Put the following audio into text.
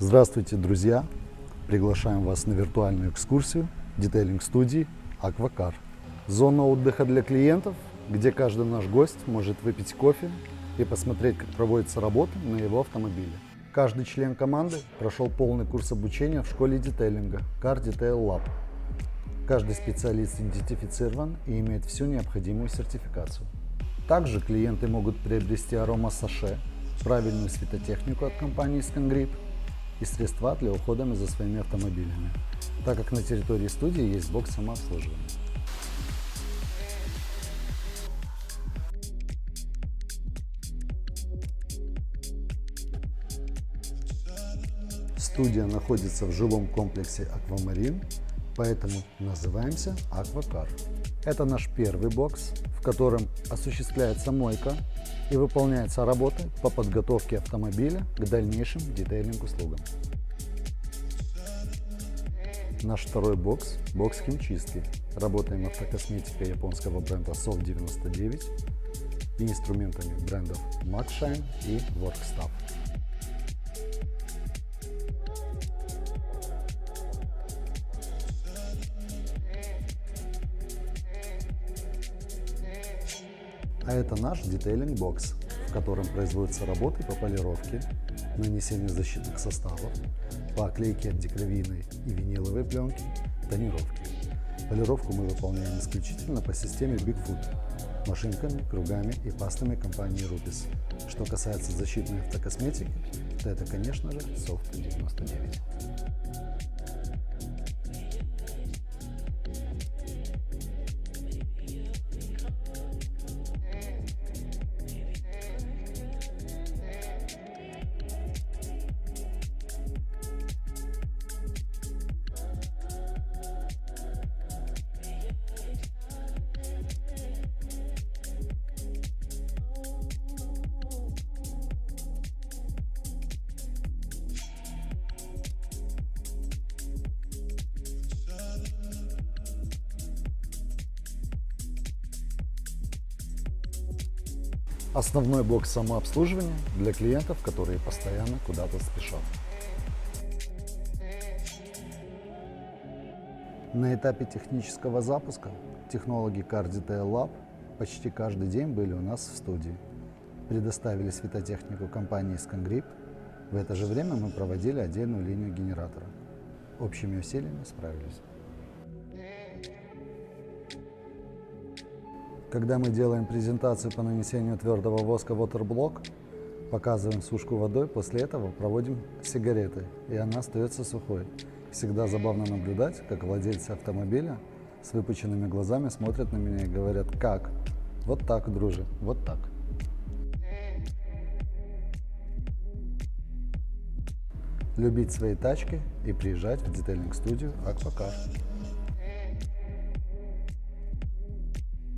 Здравствуйте, друзья! Приглашаем вас на виртуальную экскурсию детейлинг-студии «Аквакар». Зона отдыха для клиентов, где каждый наш гость может выпить кофе и посмотреть, как проводится работа на его автомобиле. Каждый член команды прошел полный курс обучения в школе детейлинга Car Detail Lab. Каждый специалист идентифицирован и имеет всю необходимую сертификацию. Также клиенты могут приобрести арома правильную светотехнику от компании Scangrip и средства для ухода за своими автомобилями, так как на территории студии есть блок самообслуживания. Студия находится в жилом комплексе «Аквамарин», поэтому называемся «Аквакар». Это наш первый бокс, в котором осуществляется мойка и выполняется работа по подготовке автомобиля к дальнейшим детейлинг-услугам. Наш второй бокс – бокс химчистки. Работаем автокосметикой японского бренда Soft 99 и инструментами брендов MaxShine и WorkStuff. А это наш детейлинг бокс, в котором производятся работы по полировке, нанесению защитных составов, по оклейке антикровийной и виниловой пленки, тонировки. Полировку мы выполняем исключительно по системе Bigfoot, машинками, кругами и пастами компании Rupis. Что касается защитной автокосметики, то это, конечно же, Soft 99. Основной бокс самообслуживания для клиентов, которые постоянно куда-то спешат. На этапе технического запуска технологи Car Detail Lab почти каждый день были у нас в студии. Предоставили светотехнику компании Scangrip. В это же время мы проводили отдельную линию генератора. Общими усилиями справились. Когда мы делаем презентацию по нанесению твердого воска Waterblock, показываем сушку водой, после этого проводим сигареты, и она остается сухой. Всегда забавно наблюдать, как владельцы автомобиля с выпученными глазами смотрят на меня и говорят, как? Вот так, друже, вот так. Любить свои тачки и приезжать в детейлинг-студию Аквакар.